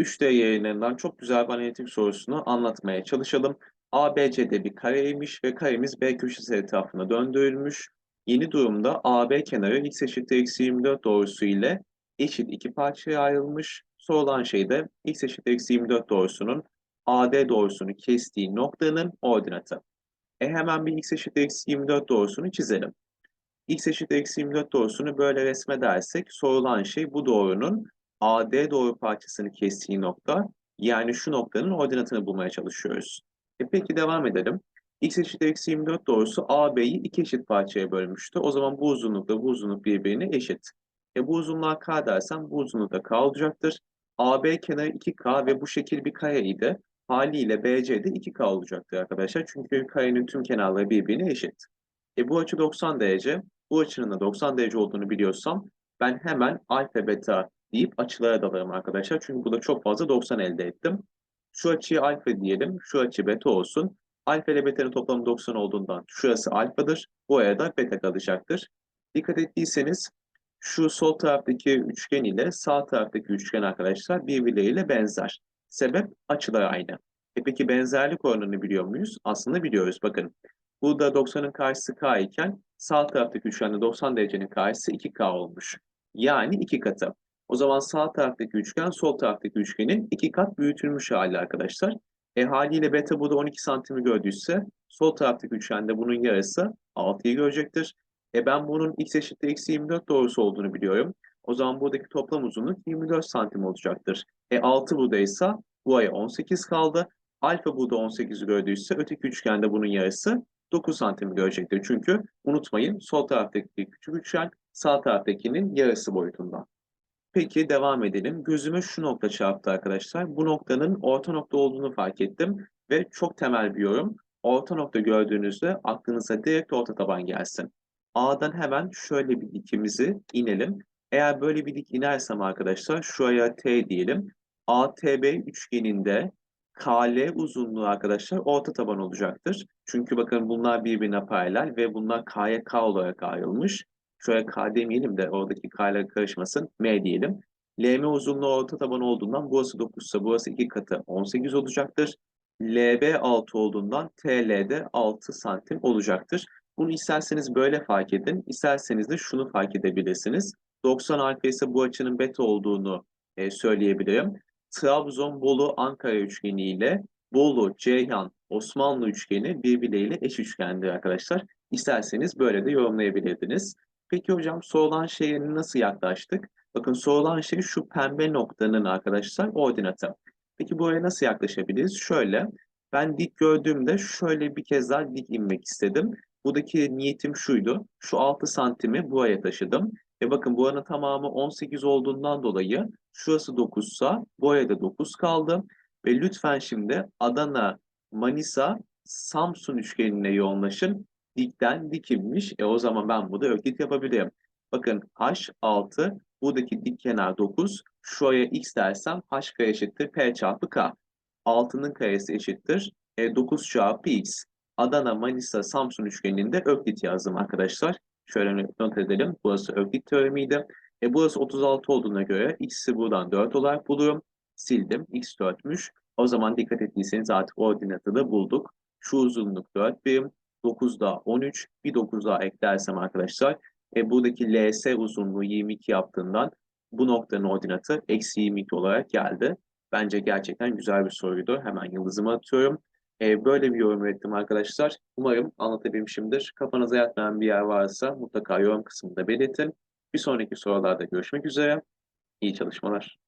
3D yayınlarından çok güzel bir analitik sorusunu anlatmaya çalışalım. ABC'de bir kareymiş ve karemiz B köşesi etrafına döndürülmüş. Yeni durumda AB kenarı x eşittir eksi 24 doğrusu ile eşit iki parçaya ayrılmış. Sorulan şey de x eşittir eksi 24 doğrusunun AD doğrusunu kestiği noktanın ordinatı. E hemen bir x eşittir eksi 24 doğrusunu çizelim. x eşittir eksi 24 doğrusunu böyle resmedersek sorulan şey bu doğrunun AD doğru parçasını kestiği nokta yani şu noktanın ordinatını bulmaya çalışıyoruz. E peki devam edelim. x eşittir eksi 24 doğrusu AB'yi iki eşit parçaya bölmüştü. O zaman bu uzunlukla bu uzunluk birbirine eşit. E bu uzunluğa k dersem bu uzunluk da k olacaktır. AB kenarı 2k ve bu şekil bir kareydi. Haliyle BC de 2k olacaktır arkadaşlar. Çünkü karenin tüm kenarları birbirine eşit. E bu açı 90 derece. Bu açının da 90 derece olduğunu biliyorsam ben hemen alfa beta deyip açılara dalarım arkadaşlar. Çünkü burada çok fazla 90 elde ettim. Şu açıyı alfa diyelim, şu açı beta olsun. Alfa ile beta'nın toplamı 90 olduğundan şurası alfadır. Bu arada beta kalacaktır. Dikkat ettiyseniz şu sol taraftaki üçgen ile sağ taraftaki üçgen arkadaşlar birbirleriyle benzer. Sebep açılar aynı. E peki benzerlik oranını biliyor muyuz? Aslında biliyoruz. Bakın burada 90'ın karşısı k iken sağ taraftaki üçgende 90 derecenin karşısı 2k olmuş. Yani iki katı. O zaman sağ taraftaki üçgen sol taraftaki üçgenin iki kat büyütülmüş hali arkadaşlar. E haliyle beta burada 12 santimi gördüyse sol taraftaki üçgende bunun yarısı 6'yı görecektir. E ben bunun x eşittir eksi 24 doğrusu olduğunu biliyorum. O zaman buradaki toplam uzunluk 24 santim olacaktır. E 6 buradaysa bu aya 18 kaldı. Alfa burada 18'i gördüyse öteki üçgende bunun yarısı 9 santim görecektir. Çünkü unutmayın sol taraftaki küçük üçgen sağ taraftakinin yarısı boyutunda. Peki devam edelim. Gözüme şu nokta çarptı arkadaşlar. Bu noktanın orta nokta olduğunu fark ettim ve çok temel bir yorum. Orta nokta gördüğünüzde aklınıza direkt orta taban gelsin. A'dan hemen şöyle bir dikimizi inelim. Eğer böyle bir dik inersem arkadaşlar şuraya T diyelim. ATB üçgeninde KL uzunluğu arkadaşlar orta taban olacaktır. Çünkü bakın bunlar birbirine paralel ve bunlar K'ya K olarak ayrılmış. Şöyle K demeyelim de oradaki K karışmasın. M diyelim. LM uzunluğu orta taban olduğundan burası 9 ise burası 2 katı 18 olacaktır. LB 6 olduğundan TL'de 6 santim olacaktır. Bunu isterseniz böyle fark edin. isterseniz de şunu fark edebilirsiniz. 90 alfa ise bu açının beta olduğunu e, söyleyebilirim. Trabzon, Bolu, Ankara üçgeni ile Bolu, Ceyhan, Osmanlı üçgeni birbirleriyle eş üçgendir arkadaşlar. İsterseniz böyle de yorumlayabilirdiniz. Peki hocam sorulan şeye nasıl yaklaştık? Bakın sorulan şey şu pembe noktanın arkadaşlar ordinatı. Peki buraya nasıl yaklaşabiliriz? Şöyle, ben dik gördüğümde şöyle bir kez daha dik inmek istedim. Buradaki niyetim şuydu. Şu 6 santimi buraya taşıdım. Ve bakın buranın tamamı 18 olduğundan dolayı şurası 9 sa buraya da 9 kaldı. Ve lütfen şimdi Adana, Manisa, Samsun üçgenine yoğunlaşın. Dikten dikilmiş. E o zaman ben burada öklit yapabilirim. Bakın H6, buradaki dik kenar 9. Şuraya x dersem h kare eşittir p çarpı k. 6'nın karesi eşittir e, 9 çarpı x. Adana, Manisa, Samsun üçgeninde öklit yazdım arkadaşlar. Şöyle not edelim. Burası öklit teoremiydi. E burası 36 olduğuna göre x'i buradan 4 olarak buluyorum. Sildim. x 4'müş. O zaman dikkat ettiyseniz artık ordinatı da bulduk. Şu uzunluk 4 birim. 9 daha 13. Bir 9 daha eklersem arkadaşlar. E buradaki LS uzunluğu 22 yaptığından bu noktanın ordinatı eksi 22 olarak geldi. Bence gerçekten güzel bir soruydu. Hemen yıldızımı atıyorum. Ee, böyle bir yorum ürettim arkadaşlar. Umarım anlatabilmişimdir. Kafanıza yatmayan bir yer varsa mutlaka yorum kısmında belirtin. Bir sonraki sorularda görüşmek üzere. İyi çalışmalar.